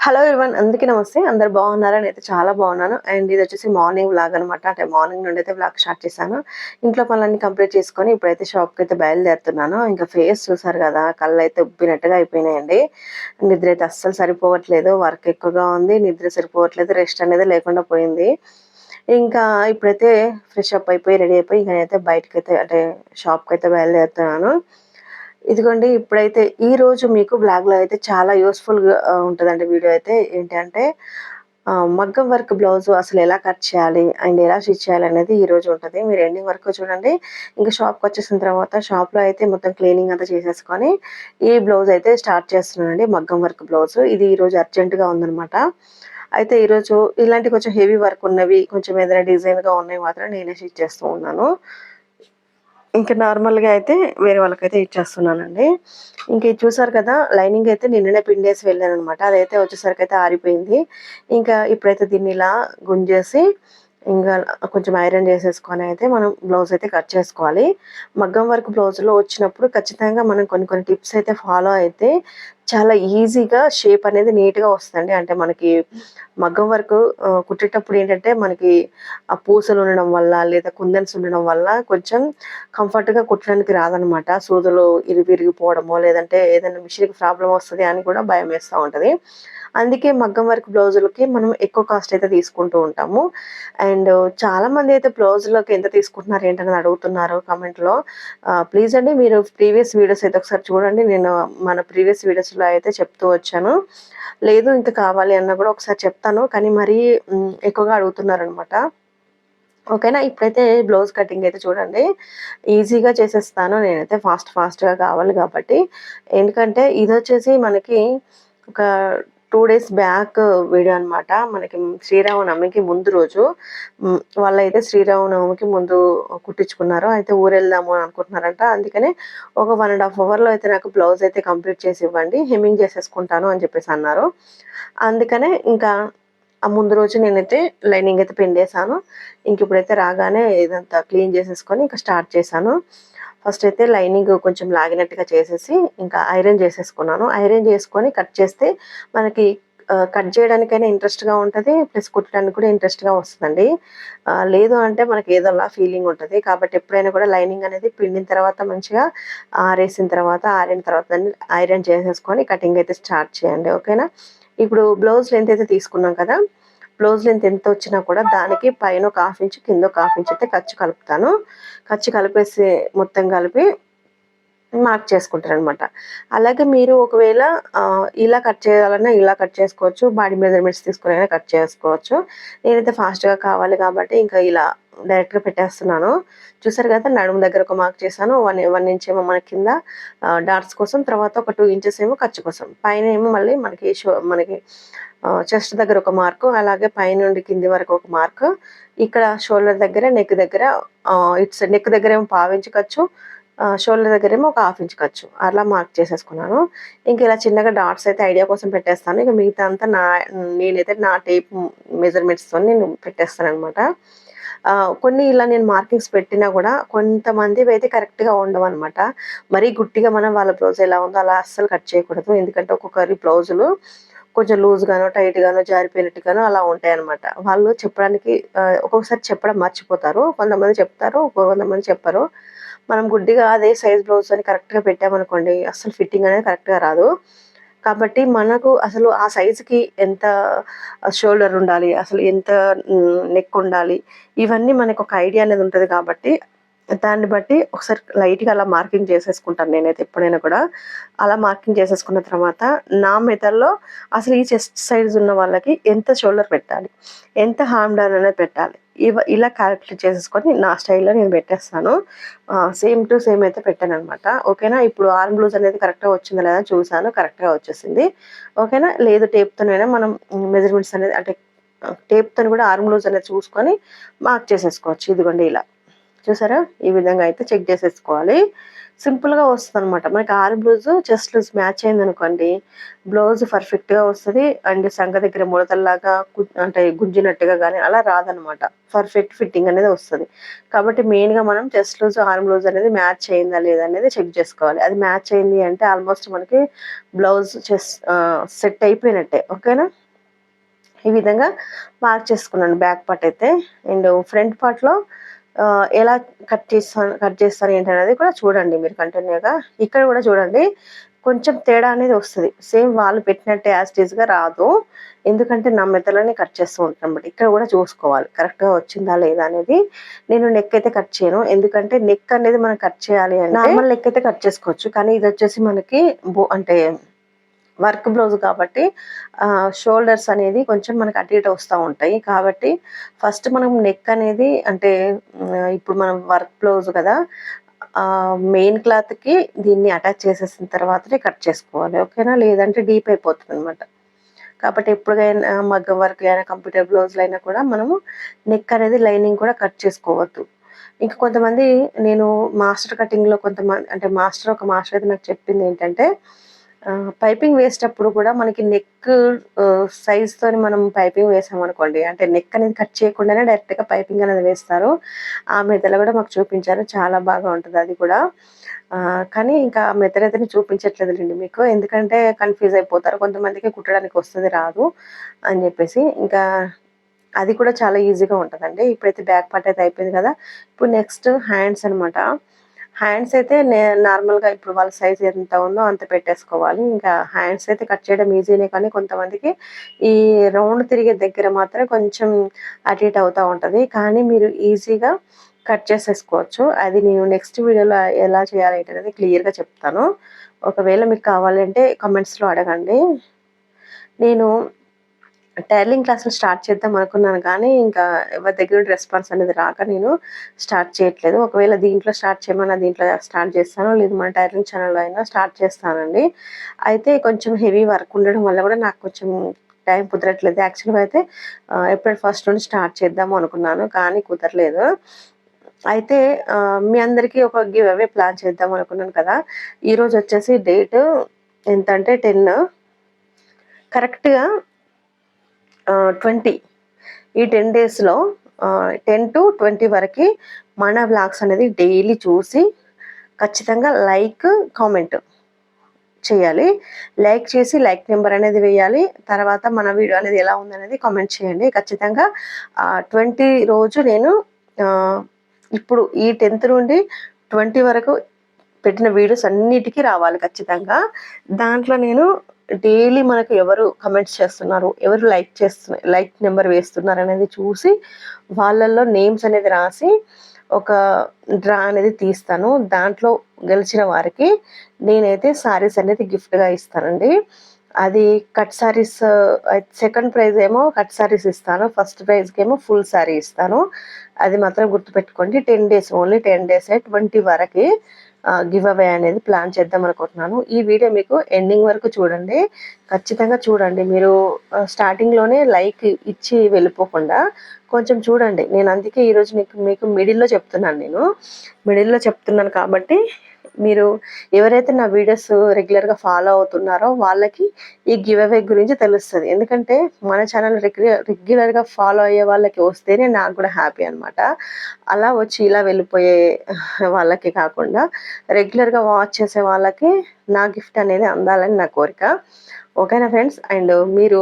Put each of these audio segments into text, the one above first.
Hello ఇర్వన్ అందరికీ నమస్తే. అందరు బాగున్నారా? అయితే చాలా బాగున్నాను. అండ్ ఇది వచ్చేసి మార్నింగ్ వ్లాగ్ అనమాట అంటే మార్నింగ్ నుండి అయితే వ్లాగ్ స్టార్ట్ చేశాను. ఇంట్లో పనులన్నీ కంప్లీట్ చేసుకొని ఇప్పుడైతే షాప్కి అయితే బయలుదేరుతున్నాను. ఇంకా ఫేస్ చూసారు కదా కళ్ళు అయితే ఉబ్బినట్టుగా అయిపోయినాయండి. నిద్ర అయితే అస్సలు సరిపోవట్లేదు. వర్క్ ఎక్కువగా ఉంది. నిద్ర సరిపోవట్లేదు. రెస్ట్ అనేది లేకుండా పోయింది. ఇంకా ఇప్పుడైతే ఫ్రెష్ అప్ అయిపోయి రెడీ అయిపోయి ఇంకా నేనైతే బయటకి అయితే అంటే షాప్కి అయితే బయలుదేరుతున్నాను. ఇదిగోండి ఇప్పుడైతే ఈ రోజు మీకు బ్లాగ్లో అయితే చాలా యూస్ఫుల్గా ఉంటుందండి వీడియో అయితే. ఏంటంటే మగ్గం వర్క్ బ్లౌజ్ అసలు ఎలా కట్ చేయాలి అండ్ ఎలా స్టిచ్ చేయాలి అనేది ఈ రోజు ఉంటుంది. మీరు ఎండింగ్ వరకు చూడండి. ఇంకా షాప్కి వచ్చేసిన తర్వాత షాప్లో అయితే మొత్తం క్లీనింగ్ అంతా చేసేసుకొని ఈ బ్లౌజ్ అయితే స్టార్ట్ చేస్తున్నానండి మగ్గం వర్క్ బ్లౌజ్. ఇది ఈరోజు అర్జెంటుగా ఉందనమాట ఉందన్నమాట. అయితే ఈరోజు ఇలాంటి కొంచెం హెవీ వర్క్ ఉన్నవి కొంచెం ఏదైనా డిజైన్గా ఉన్నాయి ఉన్నవి మాత్రం నేనే స్టిచ్ చేస్తూ ఉన్నాను. ఇంకా నార్మల్గా అయితే వేరే వాళ్ళకైతే ఇచ్చేస్తున్నానండి. ఇంకా ఇది చూసారు కదా లైనింగ్ అయితే నిన్ననే పిండేసి వెళ్ళాను అనమాట అదైతే వచ్చేసరికి అయితే ఆరిపోయింది. ఇంకా ఇప్పుడైతే దీన్ని ఇలా గుంజేసి ఇంకా కొంచెం ఐరన్ చేసేసుకొని అయితే మనం బ్లౌజ్ అయితే కట్ చేసుకోవాలి. మగ్గం వర్క్ బ్లౌజ్లో వచ్చినప్పుడు ఖచ్చితంగా మనం కొన్ని కొన్ని టిప్స్ అయితే ఫాలో అయితే చాలా ఈజీగా షేప్ అనేది నీట్గా వస్తుంది అంటే మనకి మగ్గం వరకు కుట్టేటప్పుడు ఏంటంటే మనకి ఆ పూసలు ఉండడం వల్ల లేదా కుందన్స్ ఉండడం వల్ల కొంచెం కంఫర్ట్గా కుట్టడానికి రాదనమాట సూదులు ఇరిగి విరిగిపోవడమో లేదంటే ఏదైనా మిషన్కి ప్రాబ్లం వస్తుంది అని కూడా భయం వేస్తూ ఉంటుంది. అందుకే మగ్గం వర్క్ బ్లౌజులకి మనం ఎక్కువ కాస్ట్ అయితే తీసుకుంటూ ఉంటాము. అండ్ చాలా మంది అయితే బ్లౌజులకి ఎంత తీసుకుంటున్నారు ఏంటని అడుగుతున్నారు కామెంట్లో ప్లీజ్ అండి మీరు ప్రీవియస్ వీడియోస్ అయితే ఒకసారి చూడండి. నేను మన ప్రీవియస్ వీడియోస్లో అయితే చెప్తూ వచ్చాను. లేదు ఇంత కావాలి అన్న కూడా ఒకసారి చెప్తాను. కానీ మరీ ఎక్కువగా అడుగుతున్నారు అనమాట ఓకేనా? ఇప్పుడైతే బ్లౌజ్ కటింగ్ అయితే చూడండి. ఈజీగా చేసేస్తాను. నేనైతే ఫాస్ట్ ఫాస్ట్గా కావాలి కాబట్టి. ఎందుకంటే ఇది వచ్చేసి మనకి ఒక టూ డేస్ బ్యాక్ వీడియో అనమాట మనకి శ్రీరామనవమికి ముందు రోజు వాళ్ళైతే శ్రీరామనవమికి ముందు కుట్టించుకున్నారు. అయితే ఊరెళ్దాము అని అనుకుంటున్నారంట. అందుకనే ఒక వన్ అండ్ హాఫ్ అవర్లో అయితే నాకు బ్లౌజ్ అయితే కంప్లీట్ చేసి ఇవ్వండి హెమ్మింగ్ చేసేసుకుంటాను అని చెప్పేసి అన్నారు. అందుకనే ఇంకా ఆ ముందు రోజు నేనైతే లైనింగ్ అయితే పిండేశాను. ఇంక ఇప్పుడైతే రాగానే ఇదంతా క్లీన్ చేసేసుకొని ఇంకా స్టార్ట్ చేశాను. ఫస్ట్ అయితే లైనింగ్ కొంచెం లాగినట్టుగా చేసేసి ఇంకా ఐరన్ చేసేసుకున్నాను. ఐరన్ చేసుకొని కట్ చేస్తే మనకి కట్ చేయడానికైనా ఇంట్రెస్ట్గా ఉంటుంది ప్లస్ కుట్టడానికి కూడా ఇంట్రెస్ట్గా వస్తుందండి. లేదు అంటే మనకి ఏదోలా ఫీలింగ్ ఉంటుంది. కాబట్టి ఎప్పుడైనా కూడా లైనింగ్ అనేది పిండిన తర్వాత మంచిగా ఆరేసిన తర్వాత ఆరిన తర్వాత ఐరన్ చేసేసుకొని కటింగ్ అయితే స్టార్ట్ చేయండి. ఓకేనా? ఇప్పుడు బ్లౌజ్ లెంత్ అయితే తీసుకున్నాం కదా? బ్లౌజ్ లెంత్ ఎంత వచ్చినా కూడా దానికి పైన ఒక హాఫ్ ఇంచ్ కింద ఒక హాఫ్ ఇంచ్ అయితే ఖర్చు కలుపుతాను. ఖర్చు కలిపేసి మొత్తం కలిపి మార్క్ చేసుకుంటారు అనమాట అలాగే మీరు ఒకవేళ ఇలా కట్ చేయాలన్నా ఇలా కట్ చేసుకోవచ్చు బాడీ మెజర్మెంట్స్ తీసుకుని కట్ చేసుకోవచ్చు. నేనైతే ఫాస్ట్గా కావాలి కాబట్టి ఇంకా ఇలా డైరెక్ట్గా పెట్టేస్తున్నాను. చూసారు కదా నడుము దగ్గర ఒక మార్క్ చేశాను. వన్ వన్ ఇంచ్ ఏమో మన కింద డాట్స్ కోసం తర్వాత ఒక టూ ఇంచెస్ ఏమో ఖర్చు కోసం. పైన ఏమో మళ్ళీ మనకి షో మనకి చెస్ట్ దగ్గర ఒక మార్కు అలాగే పైనుండి కింది వరకు ఒక మార్క్. ఇక్కడ షోల్డర్ దగ్గర నెక్ దగ్గర ఇట్స్ నెక్ దగ్గర ఏమో పావించి ఖర్చు షోల్డర్ దగ్గర ఏమో ఒక హాఫ్ ఇంచ్ ఖర్చు. అలా మార్క్ చేసేసుకున్నాను. ఇంక ఇలా చిన్నగా డాట్స్ అయితే ఐడియా కోసం పెట్టేస్తాను. ఇక మిగతా అంతా నా నేనైతే నా టేప్ మెజర్మెంట్స్తో నేను పెట్టేస్తాను అనమాట కొన్ని ఇలా నేను మార్కింగ్స్ పెట్టినా కూడా కొంతమంది అయితే కరెక్ట్గా ఉండవు అనమాట మరీ గుట్టిగా మనం వాళ్ళ బ్లౌజ్ ఎలా ఉందో అలా అస్సలు కట్ చేయకూడదు. ఎందుకంటే ఒక్కొక్కరి బ్లౌజులు కొంచెం లూజ్గానో టైట్గానో జారిపోయినట్టుగానో అలా ఉంటాయి అనమాట వాళ్ళు చెప్పడానికి ఒక్కొక్కసారి చెప్పడం మర్చిపోతారు. కొంతమంది చెప్తారు కొంతమంది చెప్పరు. మనం గుడ్డిగా అదే సైజ్ బ్లౌజ్ అని కరెక్ట్గా పెట్టామనుకోండి అసలు ఫిట్టింగ్ అనేది కరెక్ట్గా రాదు. కాబట్టి మనకు అసలు ఆ సైజుకి ఎంత షోల్డర్ ఉండాలి అసలు ఎంత నెక్ ఉండాలి ఇవన్నీ మనకు ఒక ఐడియా అనేది ఉంటుంది కాబట్టి దాన్ని బట్టి ఒకసారి లైట్గా అలా మార్కింగ్ చేసేసుకుంటాను నేనైతే ఎప్పుడైనా కూడా. అలా మార్కింగ్ చేసేసుకున్న తర్వాత నా మెథడ్లో అసలు ఈ చెస్ట్ సైజ్ ఉన్న వాళ్ళకి ఎంత షోల్డర్ పెట్టాలి? ఎంత హామ్ డౌన్ అనేది పెట్టాలి? ఇవ ఇలా క్యాలిక్యులేట్ చేసేసుకొని నా స్టైల్లో నేను పెట్టేస్తాను. సేమ్ టు సేమ్ అయితే పెట్టాను అనమాట ఓకేనా? ఇప్పుడు ఆర్మ్ బ్లూజ్ అనేది కరెక్ట్గా వచ్చిందా లేదా చూసాను కరెక్ట్గా వచ్చేసింది. ఓకేనా? లేదు టేప్తోనైనా మనం మెజర్మెంట్స్ అనేది అంటే టేప్తో కూడా ఆర్మ్ బ్లూజ్ అనేది చూసుకొని మార్క్ చేసేసుకోవచ్చు. ఇదిగోండి ఇలా. చూసారా? ఈ విధంగా అయితే చెక్ చేసేసుకోవాలి. సింపుల్గా వస్తుంది అనమాట మనకి ఆరు బ్లౌజ్ చెస్ట్ లూజ్ మ్యాచ్ అయింది అనుకోండి బ్లౌజ్ పర్ఫెక్ట్గా వస్తుంది. అండ్ సంఘ దగ్గర ముడతల్లాగా అంటే గుంజినట్టుగా కానీ అలా రాదనమాట పర్ఫెక్ట్ ఫిట్టింగ్ అనేది వస్తుంది. కాబట్టి మెయిన్గా మనం చెస్ట్ లూజ్ ఆర్మ్ లూజ్ అనేది మ్యాచ్ అయిందా లేదా అనేది చెక్ చేసుకోవాలి. అది మ్యాచ్ అయింది అంటే ఆల్మోస్ట్ మనకి బ్లౌజ్ చెస్ సెట్ అయిపోయినట్టే. ఓకేనా? ఈ విధంగా మార్క్ చేసుకున్నాను బ్యాక్ పార్ట్ అయితే. అండ్ ఫ్రంట్ పార్ట్లో ఎలా కట్ చేస్తాను కట్ చేస్తాను ఏంటి అనేది కూడా చూడండి మీరు కంటిన్యూగా. ఇక్కడ కూడా చూడండి కొంచెం తేడా అనేది వస్తుంది. సేమ్ వాళ్ళు పెట్టినట్టే యాజ్గా రాదు. ఎందుకంటే నా మెత్తలోనే కట్ చేస్తూ ఉంటాను బట్ ఇక్కడ కూడా చూసుకోవాలి. కరెక్ట్గా వచ్చిందా లేదా అనేది నేను నెక్ అయితే కట్ చేయను. ఎందుకంటే నెక్ అనేది మనం కట్ చేయాలి అంటే నార్మల్ నెక్ అయితే కట్ చేసుకోవచ్చు. కానీ ఇది వచ్చేసి మనకి బో అంటే వర్క్ బ్లౌజ్ కాబట్టి షోల్డర్స్ అనేది కొంచెం మనకి అటు ఇటు వస్తూ ఉంటాయి. కాబట్టి ఫస్ట్ మనం నెక్ అనేది అంటే ఇప్పుడు మనం వర్క్ బ్లౌజ్ కదా మెయిన్ క్లాత్కి దీన్ని అటాచ్ చేసేసిన తర్వాతనే కట్ చేసుకోవాలి. ఓకేనా? లేదంటే డీప్ అయిపోతుంది అనమాట కాబట్టి ఎప్పుడైనా మగ్గం వర్క్ అయినా కంప్యూటర్ బ్లౌజ్లు అయినా కూడా మనము నెక్ అనేది లైనింగ్ కూడా కట్ చేసుకోవద్దు. ఇంకా కొంతమంది నేను మాస్టర్ కటింగ్లో కొంతమంది అంటే మాస్టర్ ఒక మాస్టర్ అయితే నాకు చెప్పింది ఏంటంటే పైపింగ్ వేసేటప్పుడు కూడా మనకి నెక్ సైజ్తో మనం పైపింగ్ వేసామనుకోండి అంటే నెక్ అనేది కట్ చేయకుండానే డైరెక్ట్గా పైపింగ్ అనేది వేస్తారు. ఆ మెథడ్ కూడా మాకు చూపించారు చాలా బాగా ఉంటుంది అది కూడా. కానీ ఇంకా మెథడ్ అయితే చూపించట్లేదులేండి మీకు ఎందుకంటే కన్ఫ్యూజ్ అయిపోతారు కొంతమందికి కుట్టడానికి వస్తుంది రాదు అని చెప్పేసి. ఇంకా అది కూడా చాలా ఈజీగా ఉంటుందండి. ఇప్పుడైతే బ్యాక్ పార్ట్ అయితే అయిపోయింది కదా. ఇప్పుడు నెక్స్ట్ హ్యాండ్స్ అనమాట హ్యాండ్స్ అయితే నే- నార్మల్గా ఇప్పుడు వాళ్ళ సైజ్ ఎంత ఉందో అంత పెట్టేసుకోవాలి. ఇంకా హ్యాండ్స్ అయితే కట్ చేయడం ఈజీనే కానీ కొంతమందికి ఈ రౌండ్ తిరిగే దగ్గర మాత్రం కొంచెం అటు ఇటు అవుతూ ఉంటుంది. కానీ మీరు ఈజీగా కట్ చేసేసుకోవచ్చు. అది నేను నెక్స్ట్ వీడియోలో ఎలా చేయాలి అనేది క్లియర్గా చెప్తాను. ఒకవేళ మీకు కావాలంటే కామెంట్స్లో అడగండి. నేను టైలరింగ్ క్లాసులు స్టార్ట్ చేద్దాం అనుకున్నాను కానీ ఇంకా ఎవరి దగ్గర నుండి రెస్పాన్స్ అనేది రాక నేను స్టార్ట్ చేయట్లేదు. ఒకవేళ దీంట్లో స్టార్ట్ చేయమన్నా దీంట్లో స్టార్ట్ చేస్తాను లేదు మన టైలరింగ్ ఛానల్లో అయినా స్టార్ట్ చేస్తానండి. అయితే కొంచెం హెవీ వర్క్ ఉండడం వల్ల కూడా నాకు కొంచెం టైం కుదరట్లేదు. యాక్చువల్గా అయితే ఏప్రిల్ ఫస్ట్ నుండి స్టార్ట్ చేద్దాము అనుకున్నాను కానీ కుదరలేదు. అయితే మీ అందరికీ ఒక గివ్ అవే ప్లాన్ చేద్దాం అనుకున్నాను కదా. ఈరోజు వచ్చేసి డేట్ ఎంత అంటే టెన్. కరెక్ట్గా ట్వంటీ. ఈ టెన్ డేస్లో టెన్ టు ట్వంటీ వరకు మన బ్లాగ్స్ అనేది డైలీ చూసి ఖచ్చితంగా లైక్ కామెంట్ చేయాలి. లైక్ చేసి లైక్ నెంబర్ అనేది వేయాలి. తర్వాత మన వీడియో అనేది ఎలా ఉందనేది కామెంట్ చేయండి. ఖచ్చితంగా ట్వంటీ రోజు నేను ఇప్పుడు ఈ టెన్త్ నుండి ట్వంటీ వరకు పెట్టిన వీడియోస్ అన్నిటికీ రావాలి ఖచ్చితంగా. దాంట్లో నేను డైలీ మనకు ఎవరు కమెంట్స్ చేస్తున్నారు ఎవరు లైక్ చేస్తున్నారు లైక్ నెంబర్ వేస్తున్నారు అనేది చూసి వాళ్ళల్లో నేమ్స్ అనేది రాసి ఒక డ్రా అనేది తీస్తాను. దాంట్లో గెలిచిన వారికి నేనైతే శారీస్ అనేది గిఫ్ట్గా ఇస్తానండి. అది కట్ శారీస్ సెకండ్ ప్రైజ్ ఏమో కట్ శారీస్ ఇస్తాను. ఫస్ట్ ప్రైజ్కి ఏమో ఫుల్ శారీ ఇస్తాను. అది మాత్రం గుర్తుపెట్టుకోండి. Ten days only ten days twenty వరకు గివ్ అవే అనేది ప్లాన్ చేద్దాం అనుకుంటున్నాను. ఈ వీడియో మీకు ఎండింగ్ వరకు చూడండి. ఖచ్చితంగా చూడండి. మీరు స్టార్టింగ్లోనే లైక్ ఇచ్చి వెళ్ళిపోకుండా కొంచెం చూడండి. నేను అందుకే ఈరోజు మీకు మీకు మిడిల్లో చెప్తున్నాను నేను. మిడిల్లో చెప్తున్నాను కాబట్టి మీరు ఎవరైతే నా వీడియోస్ రెగ్యులర్గా ఫాలో అవుతున్నారో వాళ్ళకి ఈ గివ్ అవే గురించి తెలుస్తుంది. ఎందుకంటే మన ఛానల్ రెగ్యులర్ రెగ్యులర్గా ఫాలో అయ్యే వాళ్ళకి వస్తేనే నాకు కూడా హ్యాపీ అనమాట అలా వచ్చి ఇలా వెళ్ళిపోయే వాళ్ళకి కాకుండా రెగ్యులర్గా వాచ్ చేసే వాళ్ళకి నా గిఫ్ట్ అనేది అందాలని నా కోరిక. ఓకేనా ఫ్రెండ్స్ అండ్ మీరు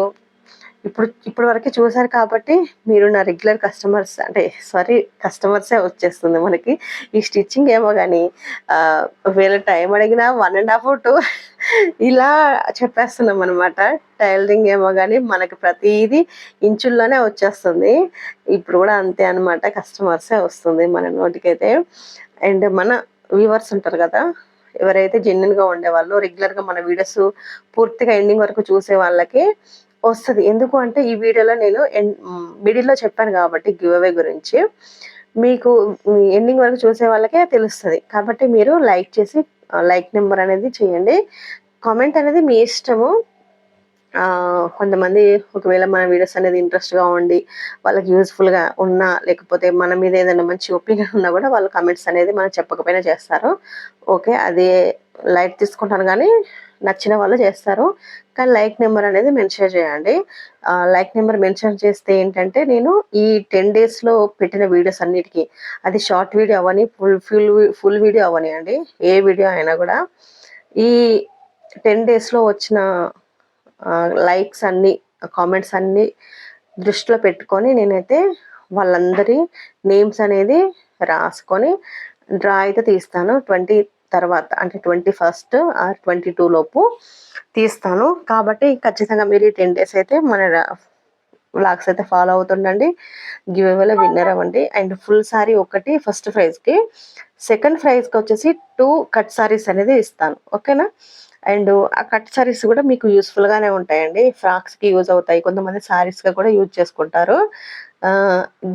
ఇప్పుడు ఇప్పుడు వరకు చూసారు కాబట్టి మీరు నా రెగ్యులర్ కస్టమర్స్ అంటే సారీ కస్టమర్సే వచ్చేస్తుంది మనకి. ఈ స్టిచ్చింగ్ ఏమో కానీ వేరే టైం అడిగినా వన్ అండ్ హాఫ్ టూ ఇలా చెప్పేస్తున్నాం అనమాట టైలరింగ్ ఏమో కానీ మనకి ప్రతిదీ ఇంచుల్లోనే వచ్చేస్తుంది. ఇప్పుడు కూడా అంతే అనమాట కస్టమర్సే వస్తుంది మన నోటికైతే. అండ్ మన వ్యూవర్స్ ఉంటారు కదా ఎవరైతే జెన్యున్గా ఉండేవాళ్ళు రెగ్యులర్గా మన వీడియోస్ పూర్తిగా ఎండింగ్ వరకు చూసే వాళ్ళకి వస్తుంది. ఎందుకు అంటే ఈ వీడియోలో నేను మిడిల్లో చెప్పాను కాబట్టి గివ్ అవే గురించి. మీకు ఎండింగ్ వరకు చూసే వాళ్ళకే తెలుస్తుంది. కాబట్టి మీరు లైక్ చేసి లైక్ నెంబర్ అనేది చేయండి. కామెంట్ అనేది మీ ఇష్టము. కొంతమంది ఒకవేళ మన వీడియోస్ అనేది ఇంట్రెస్ట్గా ఉండి వాళ్ళకి యూస్ఫుల్గా ఉన్నా లేకపోతే మన మీద ఏదైనా మంచి ఒపీనియన్ ఉన్నా కూడా వాళ్ళు కమెంట్స్ అనేది మనం చెప్పకపోయినా చేస్తారు. ఓకే అది లైట్ తీసుకుంటాను కానీ నచ్చిన వాళ్ళు చేస్తారు. కానీ లైక్ నెంబర్ అనేది మెన్షన్ చేయండి. లైక్ నెంబర్ మెన్షన్ చేస్తే ఏంటంటే నేను ఈ టెన్ డేస్లో పెట్టిన వీడియోస్ అన్నిటికీ అది షార్ట్ వీడియో అవని ఫుల్ ఫుల్ ఫుల్ వీడియో అవని అండి. ఏ వీడియో అయినా కూడా. ఈ టెన్ డేస్లో వచ్చిన లైక్స్ అన్ని కామెంట్స్ అన్ని దృష్టిలో పెట్టుకొని నేనైతే వాళ్ళందరి నేమ్స్ అనేది రాసుకొని డ్రా అయితే తీస్తాను. ట్వంటీ తర్వాత అంటే twenty first or twenty two లోపు తీస్తాను. కాబట్టి ఖచ్చితంగా మీరు ఈ టెన్ డేస్ అయితే మన వ్లాగ్స్ అయితే ఫాలో అవుతుండండి. గివ్ అవేలో విన్నర్ అవ్వండి. అండ్ ఫుల్ సారీ ఒకటి ఫస్ట్ ప్రైజ్కి సెకండ్ ప్రైజ్కి వచ్చేసి టూ కట్ సారీస్ అనేది ఇస్తాను. ఓకేనా? అండ్ ఆ కట్ సారీస్ కూడా మీకు యూస్ఫుల్గానే ఉంటాయండి. ఫ్రాక్స్కి యూజ్ అవుతాయి. కొంతమంది సారీస్గా కూడా యూజ్ చేసుకుంటారు.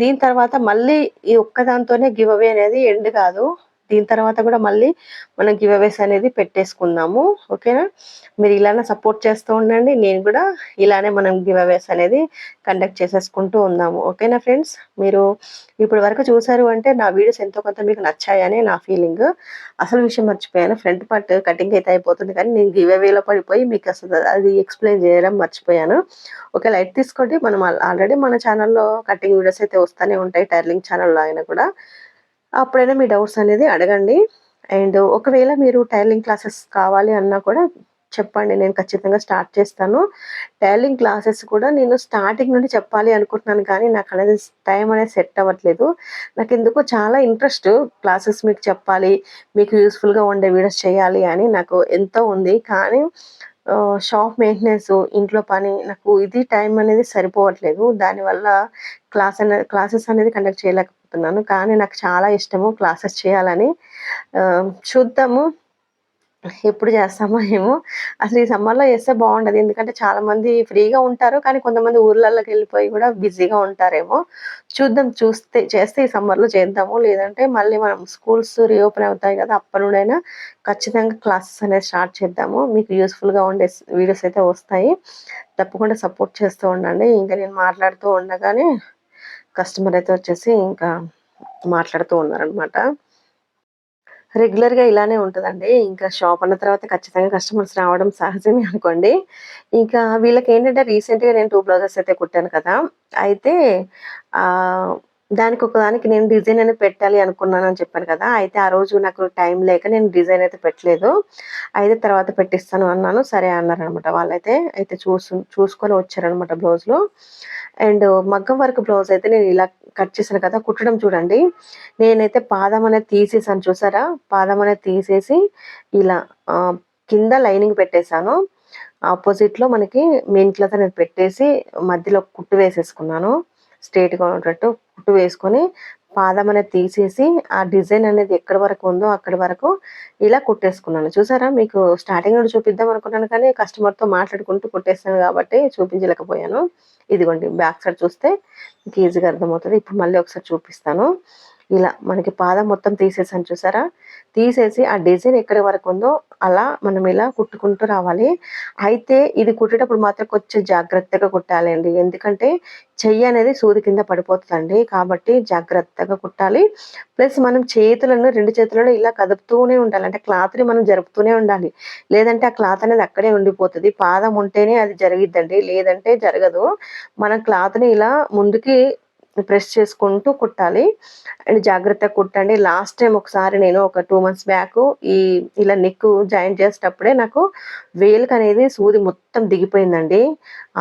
దీని తర్వాత మళ్ళీ ఈ ఒక్కదాంతోనే గివ్ అవే అనేది ఎండ్ కాదు. దీని తర్వాత కూడా మళ్ళీ మనం గివ్ అవేస్ అనేది పెట్టేసుకుందాము. ఓకేనా? మీరు ఇలానే సపోర్ట్ చేస్తూ ఉండండి. నేను కూడా ఇలానే మనం గివ్ అవేస్ అనేది కండక్ట్ చేసేసుకుంటూ ఉందాము. ఓకేనా ఫ్రెండ్స్? మీరు ఇప్పుడు వరకు చూసారు అంటే నా వీడియోస్ ఎంతో కొంత మీకు నచ్చాయని నా ఫీలింగ్. అసలు విషయం మర్చిపోయాను. ఫ్రంట్ పార్ట్ కటింగ్ అయితే అయిపోతుంది కానీ నేను గివ్ అవేలో పడిపోయి మీకు అసలు అది ఎక్స్ప్లెయిన్ చేయడం మర్చిపోయాను. ఓకే లైట్ తీసుకోండి. మనం ఆల్రెడీ మన ఛానల్లో కటింగ్ వీడియోస్ అయితే వస్తూనే ఉంటాయి. టైర్లింగ్ ఛానల్లో అయినా కూడా. అప్పుడైనా మీ డౌట్స్ అనేది అడగండి. అండ్ ఒకవేళ మీరు టైలింగ్ క్లాసెస్ కావాలి అన్నా కూడా చెప్పండి. నేను ఖచ్చితంగా స్టార్ట్ చేస్తాను. టైలింగ్ క్లాసెస్ కూడా నేను స్టార్టింగ్ నుండి చెప్పాలి అనుకుంటున్నాను కానీ నాకు అనేది టైం అనేది సెట్ అవ్వట్లేదు. నాకు ఎందుకో చాలా ఇంట్రెస్ట్ క్లాసెస్ మీకు చెప్పాలి మీకు యూస్ఫుల్గా ఉండే వీడియోస్ చేయాలి అని నాకు ఎంతో ఉంది. కానీ షాప్ మెయింటెనెన్స్ ఇంట్లో పని నాకు ఇది టైం అనేది సరిపోవట్లేదు. దానివల్ల క్లాస్ అనేది క్లాసెస్ అనేది కండక్ట్ చెప్తున్నాను. కానీ నాకు చాలా ఇష్టము క్లాసెస్ చేయాలని. చూద్దాము. ఎప్పుడు చేస్తామో ఏమో. అసలు ఈ సమ్మర్లో చేస్తే బాగుండదు. ఎందుకంటే చాలా మంది ఫ్రీగా ఉంటారు. కానీ కొంతమంది ఊర్లలోకి వెళ్ళిపోయి కూడా బిజీగా ఉంటారేమో. చూద్దాం. చూస్తే చేస్తే ఈ సమ్మర్లో చేద్దాము. లేదంటే మళ్ళీ మనం స్కూల్స్ రీఓపెన్ అవుతాయి కదా అప్పటి నుండైనా ఖచ్చితంగా క్లాసెస్ అనేది స్టార్ట్ చేద్దాము. మీకు యూస్ఫుల్గా ఉండే వీడియోస్ అయితే వస్తాయి. తప్పకుండా సపోర్ట్ చేస్తూ ఉండండి. ఇంకా నేను మాట్లాడుతూ ఉండగానే కస్టమర్ అయితే వచ్చేసి ఇంకా మాట్లాడుతూ ఉన్నారనమాట రెగ్యులర్గా ఇలానే ఉంటుందండి. ఇంకా షాప్ అన్న తర్వాత ఖచ్చితంగా కస్టమర్స్ రావడం సహజమే అనుకోండి. ఇంకా వీళ్ళకి ఏంటంటే రీసెంట్గా నేను టూ బ్లౌజెస్ అయితే కుట్టాను కదా. అయితే దానికి ఒకదానికి నేను డిజైన్ అనేది పెట్టాలి అనుకున్నాను అని చెప్పాను కదా. అయితే ఆ రోజు నాకు టైం లేక నేను డిజైన్ అయితే పెట్టలేదు. అయితే తర్వాత పెట్టిస్తాను అన్నాను. సరే అన్నారనమాట వాళ్ళైతే అయితే చూసు చూసుకొని వచ్చారనమాట బ్లౌజ్లో. అండ్ మగ్గం వర్క్ బ్లౌజ్ అయితే నేను ఇలా కట్ చేశాను కదా కుట్టడం చూడండి. నేనైతే పాదం అనేది తీసేసాను చూసారా? పాదం అనేది తీసేసి ఇలా కింద లైనింగ్ పెట్టేశాను. ఆపోజిట్లో మనకి మెయిన్ క్లాత్ అనేది పెట్టేసి మధ్యలో కుట్టు వేసేసుకున్నాను. స్ట్రేట్గా ఉన్నట్టు కుట్టు వేసుకొని పాదం అనేది తీసేసి ఆ డిజైన్ అనేది ఎక్కడి వరకు ఉందో అక్కడి వరకు ఇలా కుట్టేసుకున్నాను. చూసారా? మీకు స్టార్టింగ్ నుండి చూపిద్దాం అనుకున్నాను కానీ కస్టమర్తో మాట్లాడుకుంటూ కుట్టేసాను కాబట్టి చూపించలేకపోయాను. ఇదిగోండి బ్యాక్ సైడ్ చూస్తే మీకు ఈజీగా అర్థమవుతుంది. ఇప్పుడు మళ్ళీ ఒకసారి చూపిస్తాను. ఇలా మనకి పాదం మొత్తం తీసేసాను చూసారా? తీసేసి ఆ డిజైన్ ఎక్కడి వరకు ఉందో అలా మనం ఇలా కుట్టుకుంటూ రావాలి. అయితే ఇది కుట్టేటప్పుడు మాత్రం కొంచెం జాగ్రత్తగా కుట్టాలండి. ఎందుకంటే చెయ్యి అనేది సూది కింద పడిపోతుందండి. కాబట్టి జాగ్రత్తగా కుట్టాలి. ప్లస్ మనం చేతులను రెండు చేతులను ఇలా కదుపుతూనే ఉండాలి. అంటే క్లాత్ని మనం జరుపుతూనే ఉండాలి. లేదంటే ఆ క్లాత్ అనేది అక్కడే ఉండిపోతుంది. పాదం ఉంటేనే అది జరిగిద్దండి. లేదంటే జరగదు. మనం క్లాత్ని ఇలా ముందుకి ప్రెస్ చేసుకుంటూ కుట్టాలి. అండ్ జాగ్రత్తగా కుట్టండి. లాస్ట్ టైం ఒకసారి నేను ఒక టూ మంత్స్ బ్యాక్ ఈ ఇలా నెక్ జాయిన్ చేసేటప్పుడే నాకు వేలుకు అనేది సూది మొత్తం దిగిపోయిందండి.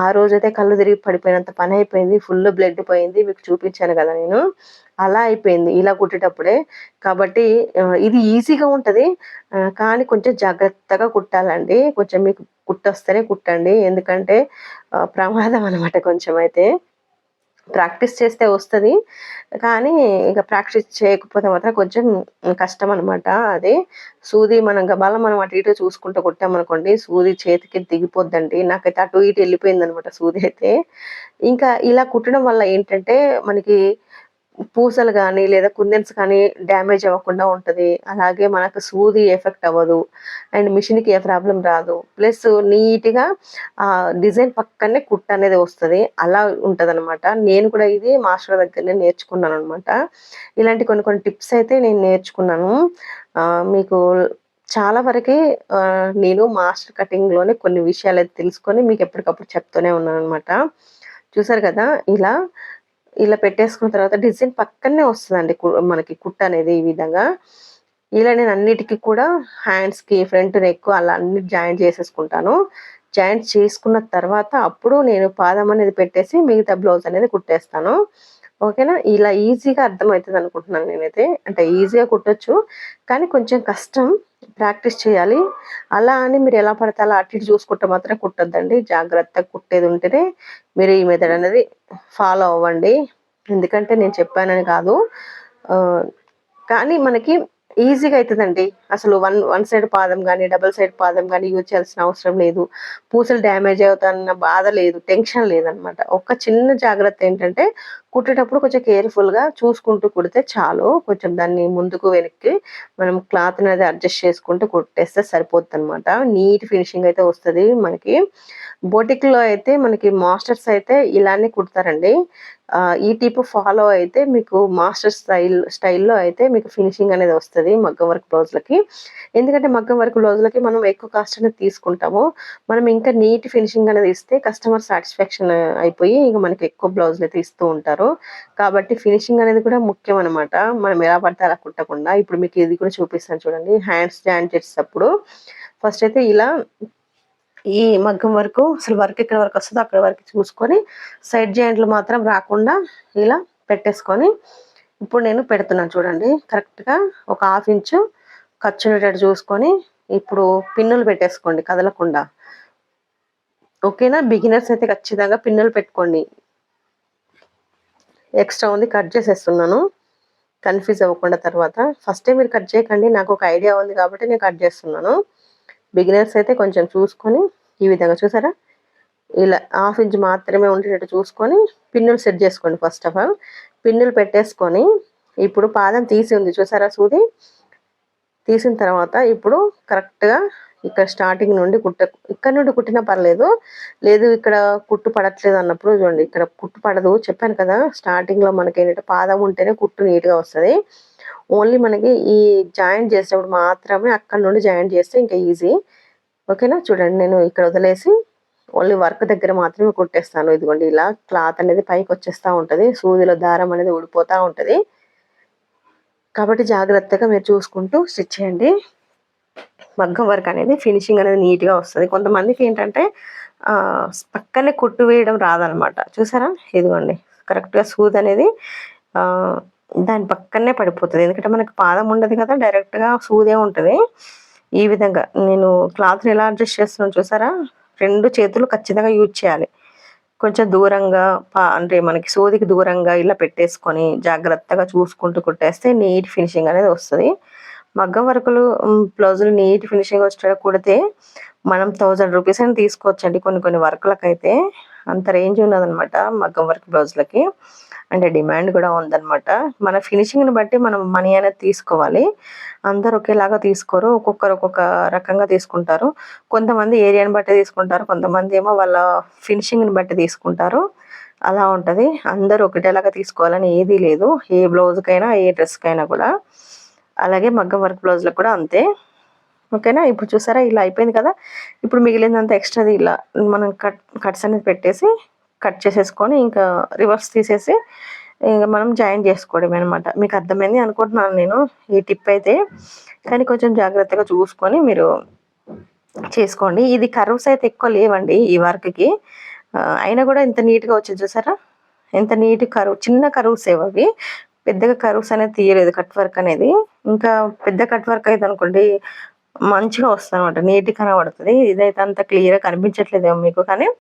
ఆ రోజైతే కళ్ళు తిరిగి పడిపోయినంత పని అయిపోయింది. ఫుల్ బ్లడ్ పోయింది. మీకు చూపించాను కదా నేను. అలా అయిపోయింది. ఇలా కుట్టేటప్పుడే. కాబట్టి ఇది ఈజీగా ఉంటుంది. కానీ కొంచెం జాగ్రత్తగా కుట్టాలండి. కొంచెం మీకు కుట్టొస్తేనే కుట్టండి. ఎందుకంటే ప్రమాదం అనమాట కొంచెం అయితే. ప్రాక్టీస్ చేస్తే వస్తుంది. కానీ ఇక ప్రాక్టీస్ చేయకపోతే మాత్రం కొంచెం కష్టం అనమాట అది. సూది మనం గబాల మనం అటు ఇటు చూసుకుంటూ కొట్టామనుకోండి సూది చేతికి దిగిపోద్దండి. నాకైతే అటు ఇటు వెళ్ళిపోయింది అనమాట సూది అయితే. ఇంకా ఇలా కుట్టడం వల్ల ఏంటంటే మనకి పూసలు కానీ లేదా కుందెన్స్ కానీ డ్యామేజ్ అవ్వకుండా ఉంటుంది. అలాగే మనకు సూది ఎఫెక్ట్ అవ్వదు. అండ్ మిషన్కి ఏ ప్రాబ్లం రాదు. ప్లస్ నీట్గా డిజైన్ పక్కనే కుట్ అనేది వస్తుంది. అలా ఉంటుంది అనమాట నేను కూడా ఇది మాస్టర్ దగ్గరనే నేర్చుకున్నాను అనమాట ఇలాంటి కొన్ని కొన్ని టిప్స్ అయితే నేను నేర్చుకున్నాను. మీకు చాలా వరకు నేను మాస్టర్ కటింగ్లోనే కొన్ని విషయాలు అయితే తెలుసుకొని మీకు ఎప్పటికప్పుడు చెప్తూనే ఉన్నాను అనమాట చూసారు కదా? ఇలా ఇలా పెట్టేసుకున్న తర్వాత డిజైన్ పక్కనే వస్తుందండి మనకి కుట్ట అనేది ఈ విధంగా. ఇలా నేను అన్నిటికీ కూడా హ్యాండ్స్కి ఫ్రంట్ నెక్ అలా అన్ని జాయింట్ చేసేసుకుంటాను. జాయింట్ చేసుకున్న తర్వాత అప్పుడు నేను పాదం అనేది పెట్టేసి మిగతా బ్లౌజ్ అనేది కుట్టేస్తాను. ఓకేనా? ఇలా ఈజీగా అర్థమవుతుంది అనుకుంటున్నాను నేనైతే. అంటే ఈజీగా కుట్టచ్చు. కానీ కొంచెం కష్టం. ప్రాక్టీస్ చేయాలి. అలా అని మీరు ఎలా పడితే అలా అటు ఇటు చూసుకుంటే మాత్రం కుట్టద్దండి. జాగ్రత్తగా కుట్టేది ఉంటేనే మీరు ఈ మెథడ్ అనేది ఫాలో అవ్వండి. ఎందుకంటే నేను చెప్పానని కాదు. కానీ మనకి ఈజీగా అవుతుందండి అసలు వన్ వన్ సైడ్ పాదం కానీ డబుల్ సైడ్ పాదం కానీ యూజ్ చేయాల్సిన అవసరం లేదు. పూసలు డ్యామేజ్ అవుతాన్న బాధ లేదు. టెన్షన్ లేదనమాట. ఒక చిన్న జాగ్రత్త ఏంటంటే కుట్టేటప్పుడు కొంచెం కేర్ఫుల్గా చూసుకుంటూ కుడితే చాలు. కొంచెం దాన్ని ముందుకు వెనక్కి మనం క్లాత్ అనేది అడ్జస్ట్ చేసుకుంటూ కుట్టేస్తే సరిపోతుంది అనమాట నీట్ ఫినిషింగ్ అయితే వస్తుంది మనకి. బొటిక్లో అయితే మనకి మాస్టర్స్ అయితే ఇలానే కుడతారండి. ఈ టిప్ ఫాలో అయితే మీకు మాస్టర్ స్టైల్ స్టైల్లో అయితే మీకు ఫినిషింగ్ అనేది వస్తుంది మగ్గం వర్క్ బ్లౌజ్లకి ఎందుకంటే మగ్గం వర్క్ బ్లౌజ్లకి మనం ఎక్కువ కాస్ట్ అనేది తీసుకుంటాము. మనం ఇంకా నీట్ ఫినిషింగ్ అనేది ఇస్తే కస్టమర్ సాటిస్ఫాక్షన్ అయిపోయి ఇంకా మనకి ఎక్కువ బ్లౌజ్లు అయితే ఇస్తూ ఉంటారు. కాబట్టి ఫినిషింగ్ అనేది కూడా ముఖ్యం అనమాట మనం ఎలా పడితే అలా కుట్టకుండా. ఇప్పుడు మీకు ఇది కూడా చూపిస్తాను చూడండి. హ్యాండ్స్ జాయింట్ చేసేటప్పుడు ఫస్ట్ అయితే ఇలా ఈ మగ్గం వరకు అసలు వర్క్ ఎక్కడ వరకు వస్తుందో అక్కడ వరకు చూసుకొని సైడ్ జాయింట్లు మాత్రం రాకుండా ఇలా పెట్టేసుకొని ఇప్పుడు నేను పెడుతున్నాను చూడండి. కరెక్ట్గా ఒక హాఫ్ ఇంచు ఖర్చు ఉండేటట్టు చూసుకొని ఇప్పుడు పిన్నులు పెట్టేసుకోండి కదలకుండా. ఓకేనా? బిగినర్స్ అయితే ఖచ్చితంగా పిన్నులు పెట్టుకోండి. ఎక్స్ట్రా ఉంది కట్ చేసేస్తున్నాను. కన్ఫ్యూజ్ అవ్వకుండా తర్వాత. ఫస్టే మీరు కట్ చేయకండి నాకు ఒక ఐడియా ఉంది కాబట్టి నేను కట్ చేస్తున్నాను. బిగినర్స్ అయితే కొంచెం చూసుకొని ఈ విధంగా చూసారా? ఇలా హాఫ్ ఇంచ్ మాత్రమే ఉండేటట్టు చూసుకొని పిన్నులు సెట్ చేసుకోండి ఫస్ట్ ఆఫ్ ఆల్. పిన్నులు పెట్టేసుకొని ఇప్పుడు పాదం తీసి ఉంది చూసారా సూది? తీసిన తర్వాత ఇప్పుడు కరెక్ట్గా ఇక్కడ స్టార్టింగ్ నుండి కుట్ట ఇక్కడ నుండి కుట్టినా పర్లేదు. లేదు ఇక్కడ కుట్టు పడట్లేదు అన్నప్పుడు చూడండి ఇక్కడ కుట్టు పడదు. చెప్పాను కదా స్టార్టింగ్లో మనకి ఏంటంటే పాదం ఉంటేనే కుట్టు నీట్గా వస్తుంది. ఓన్లీ మనకి ఈ జాయింట్ చేసేటప్పుడు మాత్రమే అక్కడ నుండి జాయింట్ చేస్తే ఇంకా ఈజీ ఓకేనా? చూడండి నేను ఇక్కడ వదిలేసి ఓన్లీ వర్క్ దగ్గర మాత్రమే కుట్టేస్తాను. ఇదిగోండి ఇలా క్లాత్ అనేది పైకి వచ్చేస్తూ ఉంటుంది. సూదిలో దారం అనేది ఊడిపోతూ ఉంటుంది. కాబట్టి జాగ్రత్తగా మీరు చూసుకుంటూ స్టిచ్ చేయండి. మగ్గం వర్క్ అనేది ఫినిషింగ్ అనేది నీట్గా వస్తుంది. కొంతమందికి ఏంటంటే పక్కనే కుట్టు వేయడం రాదనమాట. చూసారా? ఇదిగోండి కరెక్ట్గా సూద్ అనేది దాని పక్కనే పడిపోతుంది. ఎందుకంటే మనకు పాదం ఉండదు కదా డైరెక్ట్గా సూదే ఉంటుంది. ఈ విధంగా నేను క్లాత్ని ఎలా అడ్జస్ట్ చేస్తున్నాను చూసారా? రెండు చేతులు ఖచ్చితంగా యూజ్ చేయాలి. కొంచెం దూరంగా అంటే మనకి సోదికి దూరంగా ఇలా పెట్టేసుకొని జాగ్రత్తగా చూసుకుంటూ కుట్టేస్తే నీట్ ఫినిషింగ్ అనేది వస్తుంది. మగ్గం వర్కులు బ్లౌజులు నీట్ ఫినిషింగ్ వచ్చే కుడితే మనం థౌజండ్ రూపీస్ అని తీసుకోవచ్చండి కొన్ని కొన్ని వర్క్లకైతే. అంత రేంజ్ ఉన్నదనమాట మగ్గం వర్క్ బ్లౌజ్లకి. అంటే డిమాండ్ కూడా ఉందన్నమాట. మన ఫినిషింగ్ని బట్టి మనం మనీ అనేది తీసుకోవాలి. అందరు ఒకేలాగా తీసుకోరు. ఒక్కొక్కరు ఒక్కొక్క రకంగా తీసుకుంటారు. కొంతమంది ఏరియాని బట్టి తీసుకుంటారు. కొంతమంది ఏమో వాళ్ళ ఫినిషింగ్ని బట్టి తీసుకుంటారు. అలా ఉంటుంది. అందరూ ఒకటేలాగా తీసుకోవాలని ఏదీ లేదు. ఏ బ్లౌజ్కైనా ఏ డ్రెస్కైనా కూడా. అలాగే మగ్గం వర్క్ బ్లౌజ్లకు కూడా అంతే. ఓకేనా? ఇప్పుడు చూసారా? ఇలా అయిపోయింది కదా? ఇప్పుడు మిగిలిందంతా ఎక్స్ట్రాది ఇలా మనం కట్ కట్స్ అనేది పెట్టేసి కట్ చేసేసుకొని ఇంకా రివర్స్ తీసేసి ఇంకా మనం జాయిన్ చేసుకోవడం అనమాట మీకు అర్థమైంది అనుకుంటున్నాను నేను ఈ టిప్ అయితే. కానీ కొంచెం జాగ్రత్తగా చూసుకొని మీరు చేసుకోండి. ఇది కర్వ్స్ అయితే ఎక్కువ లేవండి ఈ వర్క్కి. అయినా కూడా ఇంత నీట్గా వచ్చింది చూసారా? ఎంత నీట్ కరువు చిన్న కరువుస్ అవి. పెద్దగా కరువుస్ అనేది తీయలేదు కట్ వర్క్ అనేది. ఇంకా పెద్ద కట్ వర్క్ అయితే అనుకోండి మంచిగా వస్తుంది అనమాట నీట్గా కనబడుతుంది. ఇదైతే అంత క్లియర్గా కనిపించట్లేదేమో మీకు కానీ.